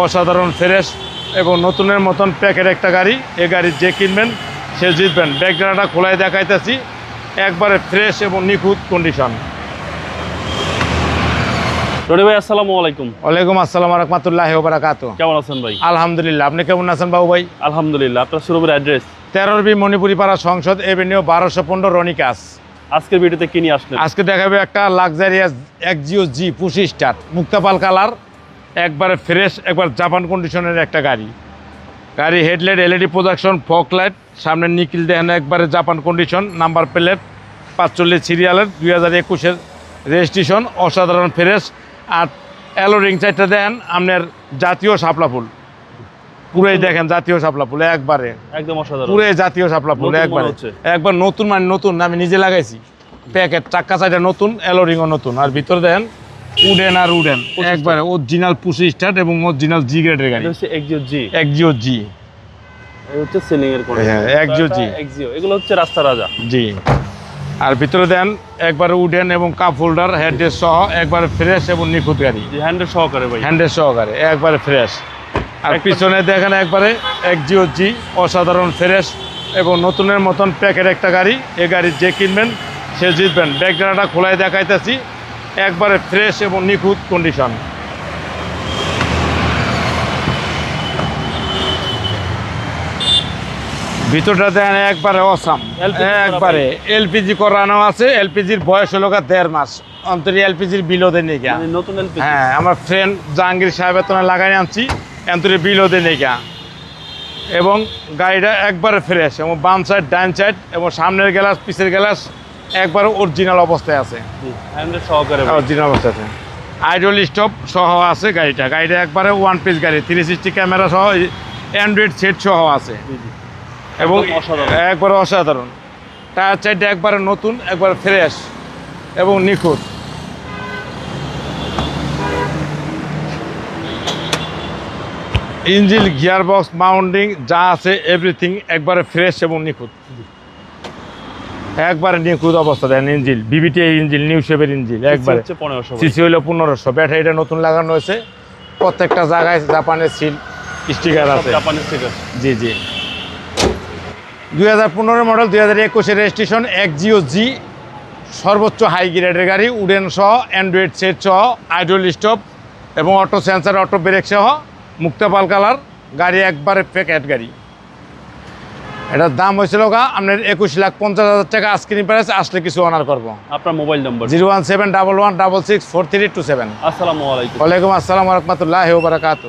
অসাধারণ ফ্রেশ এবং নতুনের মতন প্যাকের একটা গাড়ি। এই গাড়ি যে কিনবেন সে জিতবেন। ব্যাকগ্রাউন্ডটা খোলায় দেখাইতেছি। একবারে ফ্রেশ এবং নিখুঁত কন্ডিশন রনি ভাই আসসালামু আলাইকুম। ওয়ালাইকুম আসসালাম রহমতুল্লাহ বারাকাত কেমন আছেন ভাই? আলহামদুলিল্লাহ। আপনি কেমন আছেন বাবু ভাই? আলহামদুলিল্লাহ। আপনার অ্যাড্রেস তেরোর বি মণিপুরি পাড়া সংসদ এভিনিউ বারোশো পনেরো রনিকাস। আজকের ভিডিওতে কি নিয়ে আসলেন? আজকে দেখাবে একটা luxurious Axio G push start. মুক্তাপাল colour. একবারে ফ্রেশ একবার জাপান কন্ডিশনের একটা গাড়ি। গাড়ি headlight LED projection fog light সামনে নিকিল দেখেন একবারে জাপান কন্ডিশন নাম্বার প্লেট পাঁচচল্লিশ সিরিয়ালের দুই হাজার একুশের রেজিস্ট্রেশন অসাধারণ ফ্রেশ আর অ্যালো রিং সাইডটা দেখেন আপনার জাতীয় শাপলা ফুল। পুরোই দেখেন জাতীয় শাপলা ফুল একবারে। একদম অসাধারণ। পুরো জাতীয় শাপলা ফুল একবার। একবার নতুন মানে নতুন আমি নিজে লাগাইছি। প্যাকেট চাক্কা সাইডে নতুন এলোরিংও নতুন। আর ভিতরে দেন উডেন আর উডেন। একবারে অরিজিনাল পুশি স্টার্ট এবং অরিজিনাল জি গ্রেডের গাড়ি। হচ্ছে এক্সিও জি একজিও জি হচ্ছে সেলিং এর কোড হ্যাঁ, Exio G। এক্সিও এগুলো হচ্ছে রাস্তা রাজা। জি। আর ভিতরে দেন একবারে উডেন এবং কাপ হোল্ডার হেডরেস্ট সহ একবারে ফ্রেশ এবং নিখুঁত গাড়ি। জি হ্যান্ডেল সহকারে ভাই। হ্যান্ডেল সহকারে একবারে ফ্রেশ আর পিছনে দেখেন একবারে একজিও জি অসাধারণ ফ্রেশ এবং নতুনের মতন প্যাকের একটা গাড়ি। এই গাড়ি যে কিনবেন সে জিতবেন। ব্যাকগ্রাউন্ডটা খোলায় দেখাইতেছি। একবারে ফ্রেশ এবং নিখুঁত কন্ডিশন ভিতরটা দেখেন একবারে অসাম একবারে এলপিজি করানো আছে এলপিজির বয়স হলো গা দেড় মাস। অন্তরি এলপিজির নিয়ে গিয়া। মানে নতুন হ্যাঁ আমার ফ্রেন্ড জাহাঙ্গীর সাহেবের তোনে লাগাই আনছি এন্তরে বিলও দেয় নেগা এবং গাড়িটা একবারে ফ্রেশ এবং বাম সাইড ডান সাইড এবং সামনের গ্লাস পিছের গ্লাস একবারে অরিজিনাল অবস্থায় আছে। সহকারে অরিজিনাল অবস্থায় আছে। আইডল স্টপ সহ আছে গাড়িটা। গাড়িটা একবারে ওয়ান পিস গাড়ি থ্রি সিক্সটি ক্যামেরা সহ অ্যান্ড্রয়েড সেট সহ আছে। এবং একবারে অসাধারণ। টায়ার সাইডটা একবারে নতুন একবারে ফ্রেশ এবং নিখুঁত। ইঞ্জিল গিয়ার বক্স মাউন্টিং যা আছে এভরিথিং একবারে ফ্রেশ এবং নিখুঁত। একবারে নিখুঁত অবস্থা দেন ইঞ্জিল বিবিটি ইঞ্জিল নিউ শেপের ইঞ্জিল একবারে। সিসি হইল পনেরোশো ব্যাটারিটা নতুন লাগানো হয়েছে। প্রত্যেকটা জায়গায় জাপানের সিল স্টিকার আছে। স্টিকার জি জি। দুই হাজার পনেরো মডেল দুই হাজার একুশে রেজিস্ট্রেশন এক জিও জি সর্বোচ্চ হাই গ্রেডের গাড়ি উডেন সহ অ্যান্ড্রয়েড সেট সহ আইডল স্টপ এবং অটো সেন্সার অটো ব্রেক সহ মুক্তাপাল কালার গাড়ি একবারে প্যাকেট গাড়ি। এটার দাম হয়েছিল গা আপনার একুশ লাখ পঞ্চাশ হাজার টাকা আজকিনি প্রাইস আসলে কিছু অনার করব। আপনার mobile number zero one seven double one double six four three two seven. আসসালামু আলাইকুম। ওয়ালাইকুম আসসালাম রহমতুল্লাহ বারাকাতু